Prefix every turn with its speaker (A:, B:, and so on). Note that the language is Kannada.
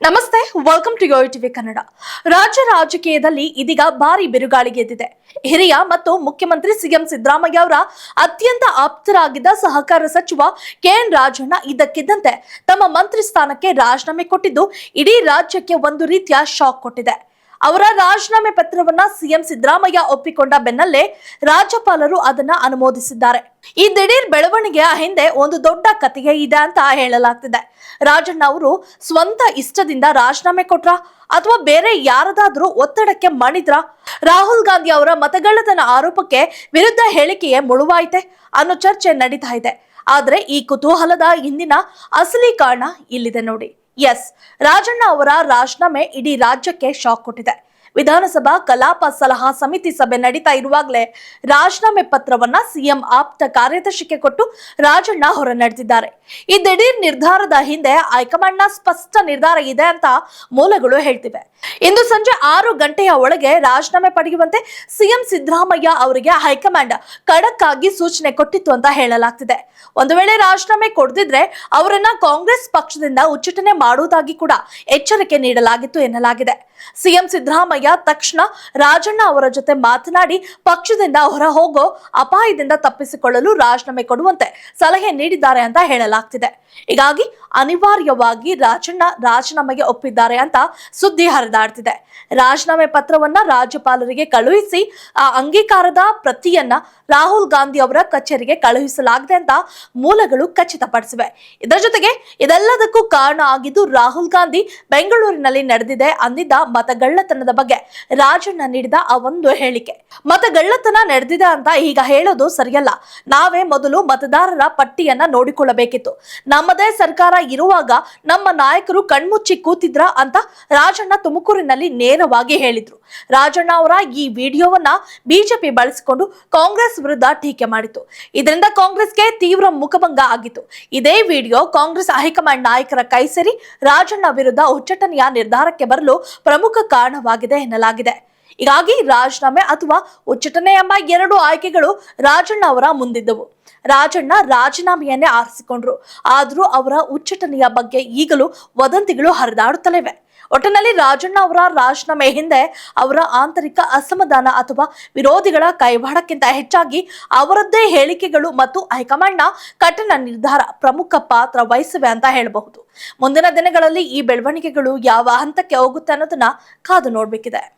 A: ನಮಸ್ತೆ welcome to your TV Kannada ರಾಜ್ಯ ರಾಜಕೀಯದಲ್ಲಿ ಇದೀಗ ಭಾರಿ ಬಿರುಗಾಳಿಗೆ ಎದ್ದಿದೆ ಹಿರಿಯ ಮತ್ತು ಮುಖ್ಯಮಂತ್ರಿ ಸಿಎಂ ಸಿದ್ದರಾಮಯ್ಯ ಅವರ ಅತ್ಯಂತ ಆಪ್ತರಾಗಿದ್ದ ಸಹಕಾರ ಸಚಿವ ಕೆಎನ್ ರಾಜಣ್ಣ ಇದಕ್ಕಿದ್ದಂತೆ ತಮ್ಮ ಮಂತ್ರಿ ಸ್ಥಾನಕ್ಕೆ ರಾಜೀನಾಮೆ ಕೊಟ್ಟಿದ್ದು ಇಡೀ ರಾಜ್ಯಕ್ಕೆ ಒಂದು ರೀತಿಯ ಶಾಕ್ ಕೊಟ್ಟಿದೆ. ಅವರ ರಾಜೀನಾಮೆ ಪತ್ರವನ್ನ ಸಿಎಂ ಸಿದ್ದರಾಮಯ್ಯ ಒಪ್ಪಿಕೊಂಡ ಬೆನ್ನಲ್ಲೇ ರಾಜ್ಯಪಾಲರು ಅದನ್ನ ಅನುಮೋದಿಸಿದ್ದಾರೆ. ಈ ದಿಢೀರ್ ಬೆಳವಣಿಗೆಯ ಹಿಂದೆ ಒಂದು ದೊಡ್ಡ ಕಥೆಯೇ ಇದೆ ಅಂತ ಹೇಳಲಾಗ್ತಿದೆ. ರಾಜಣ್ಣ ಅವರು ಸ್ವಂತ ಇಷ್ಟದಿಂದ ರಾಜೀನಾಮೆ ಕೊಟ್ರ ಅಥವಾ ಬೇರೆ ಯಾರದಾದ್ರೂ ಒತ್ತಡಕ್ಕೆ ಮಣಿದ್ರ ರಾಹುಲ್ ಗಾಂಧಿ ಅವರ ಮತಗಳ್ಳತನ ಆರೋಪಕ್ಕೆ ವಿರುದ್ಧ ಹೇಳಿಕೆಯೇ ಮುಳುವಾಯಿತೆ ಅನ್ನೋ ಚರ್ಚೆ ನಡೀತಾ ಇದೆ. ಆದ್ರೆ ಈ ಕುತೂಹಲದ ಹಿಂದಿನ ಅಸಲಿ ಕಾರಣ ಇಲ್ಲಿದೆ ನೋಡಿ. ಎಸ್ ರಾಜಣ್ಣ ಅವರ ರಾಜೀನಾಮೆ ಇಡೀ ರಾಜ್ಯಕ್ಕೆ ಶಾಕ್ ಕೊಟ್ಟಿದೆ. ವಿಧಾನಸಭಾ ಕಲಾಪ ಸಲಹಾ ಸಮಿತಿ ಸಭೆ ನಡೀತಾ ಇರುವಾಗಲೇ ರಾಜೀನಾಮೆ ಪತ್ರವನ್ನ ಸಿಎಂ ಆಪ್ತ ಕಾರ್ಯದರ್ಶಿಗೆ ಕೊಟ್ಟು ರಾಜಣ್ಣ ಹೊರ ನಡೆದಿದ್ದಾರೆ. ಈ ದಿಢೀರ್ ನಿರ್ಧಾರದ ಹಿಂದೆ ಹೈಕಮಾಂಡ್ನ ಸ್ಪಷ್ಟ ನಿರ್ಧಾರ ಇದೆ ಅಂತ ಮೂಲಗಳು ಹೇಳ್ತಿವೆ. ಇಂದು ಸಂಜೆ ಆರು ಗಂಟೆಯ ಒಳಗೆ ರಾಜೀನಾಮೆ ಪಡೆಯುವಂತೆ ಸಿಎಂ ಸಿದ್ದರಾಮಯ್ಯ ಅವರಿಗೆ ಹೈಕಮಾಂಡ್ ಖಡಕ್ ಆಗಿ ಸೂಚನೆ ಕೊಟ್ಟಿತ್ತು ಅಂತ ಹೇಳಲಾಗ್ತಿದೆ. ಒಂದು ವೇಳೆ ರಾಜೀನಾಮೆ ಕೊಡದಿದ್ರೆ ಅವರನ್ನ ಕಾಂಗ್ರೆಸ್ ಪಕ್ಷದಿಂದ ಉಚ್ಚಾಟನೆ ಮಾಡುವುದಾಗಿ ಕೂಡ ಎಚ್ಚರಿಕೆ ನೀಡಲಾಗಿತ್ತು ಎನ್ನಲಾಗಿದೆ. ಸಿಎಂ ಸಿದ್ದರಾಮಯ್ಯ ತಕ್ಷಣ ರಾಜಣ್ಣ ಅವರ ಜೊತೆ ಮಾತನಾಡಿ ಪಕ್ಷದಿಂದ ಹೊರ ಹೋಗೋ ಅಪಾಯದಿಂದ ತಪ್ಪಿಸಿಕೊಳ್ಳಲು ರಾಜೀನಾಮೆ ಕೊಡುವಂತೆ ಸಲಹೆ ನೀಡಿದ್ದಾರೆ ಅಂತ ಹೇಳಲಾಗ್ತಿದೆ. ಹೀಗಾಗಿ ಅನಿವಾರ್ಯವಾಗಿ ರಾಜಣ್ಣ ರಾಜೀನಾಮೆಗೆ ಒಪ್ಪಿದ್ದಾರೆ ಅಂತ ಸುದ್ದಿ ಹರಿದಾಡ್ತಿದೆ. ರಾಜೀನಾಮೆ ಪತ್ರವನ್ನ ರಾಜ್ಯಪಾಲರಿಗೆ ಕಳುಹಿಸಿ, ಆ ಅಂಗೀಕಾರದ ಪ್ರತಿಯನ್ನ ರಾಹುಲ್ ಗಾಂಧಿ ಅವರ ಕಚೇರಿಗೆ ಕಳುಹಿಸಲಾಗಿದೆ ಅಂತ ಮೂಲಗಳು ಖಚಿತಪಡಿಸಿವೆ. ಇದರ ಜೊತೆಗೆ ಇದೆಲ್ಲದಕ್ಕೂ ಕಾರಣ ಆಗಿದ್ದು ರಾಹುಲ್ ಗಾಂಧಿ ಬೆಂಗಳೂರಿನಲ್ಲಿ ನಡೆದಿದೆ ಅಂದಿದ್ದ ಮತಗಳ್ಳತನದ ಬಗ್ಗೆ ರಾಜಣ್ಣ ನೀಡಿದ ಆ ಒಂದು ಹೇಳಿಕೆ. ಮತಗಳ್ಳತನ ನಡೆದಿದೆ ಅಂತ ಈಗ ಹೇಳೋದು ಸರಿಯಲ್ಲ. ನಾವೇ ಮೊದಲು ಮತದಾರರ ಪಟ್ಟಿಯನ್ನ ನೋಡಿಕೊಳ್ಳಬೇಕಿತ್ತು. ನಮ್ಮದೇ ಸರ್ಕಾರ ಇರುವಾಗ ನಮ್ಮ ನಾಯಕರು ಕಣ್ಮುಚ್ಚಿ ಕೂತಿದ್ರ ಅಂತ ರಾಜಣ್ಣ ತುಮಕೂರಿನಲ್ಲಿ ನೇರವಾಗಿ ಹೇಳಿದ್ರು. ರಾಜಣ್ಣ ಅವರ ಈ ವಿಡಿಯೋವನ್ನ ಬಿಜೆಪಿ ಬಳಸಿಕೊಂಡು ಕಾಂಗ್ರೆಸ್ ವಿರುದ್ಧ ಟೀಕೆ ಮಾಡಿತು ಇದರಿಂದ ಕಾಂಗ್ರೆಸ್ಗೆ ತೀವ್ರ ಮುಖಭಂಗ ಆಗಿತ್ತು. ಇದೇ ವಿಡಿಯೋ ಕಾಂಗ್ರೆಸ್ ಹೈಕಮಾಂಡ್ ನಾಯಕರ ಕೈ ಸೇರಿ ರಾಜಣ್ಣ ವಿರುದ್ಧ ಉಚ್ಚಟನೆಯ ನಿರ್ಧಾರಕ್ಕೆ ಬರಲು ಪ್ರಮುಖ ಕಾರಣವಾಗಿದೆ ಎನ್ನಲಾಗಿದೆ. ಹೀಗಾಗಿ ರಾಜೀನಾಮೆ ಅಥವಾ ಉಚ್ಚಟನೆ ಎಂಬ ಎರಡು ಆಯ್ಕೆಗಳು ರಾಜಣ್ಣ ಅವರ ಮುಂದಿದ್ದವು. ರಾಜಣ್ಣ ರಾಜೀನಾಮೆಯನ್ನೇ ಆರಿಸಿಕೊಂಡ್ರು. ಆದರೂ ಅವರ ಉಚ್ಚಟನೆಯ ಬಗ್ಗೆ ಈಗಲೂ ವದಂತಿಗಳು ಹರಿದಾಡುತ್ತಲಿವೆ ಒಟ್ಟಿನಲ್ಲಿ ರಾಜಣ್ಣ ಅವರ ರಾಜೀನಾಮೆ ಹಿಂದೆ ಅವರ ಆಂತರಿಕ ಅಸಮಾಧಾನ ಅಥವಾ ವಿರೋಧಿಗಳ ಕೈವಾಡಕ್ಕಿಂತ ಹೆಚ್ಚಾಗಿ ಅವರದ್ದೇ ಹೇಳಿಕೆಗಳು ಮತ್ತು ಹೈಕಮಾಂಡ್ನ ಕಠಿಣ ನಿರ್ಧಾರ ಪ್ರಮುಖ ಪಾತ್ರ ವಹಿಸಿವೆ ಅಂತ ಹೇಳಬಹುದು. ಮುಂದಿನ ದಿನಗಳಲ್ಲಿ ಈ ಬೆಳವಣಿಗೆಗಳು ಯಾವ ಹಂತಕ್ಕೆ ಹೋಗುತ್ತೆ ಅನ್ನೋದನ್ನ ಕಾದು ನೋಡ್ಬೇಕಿದೆ.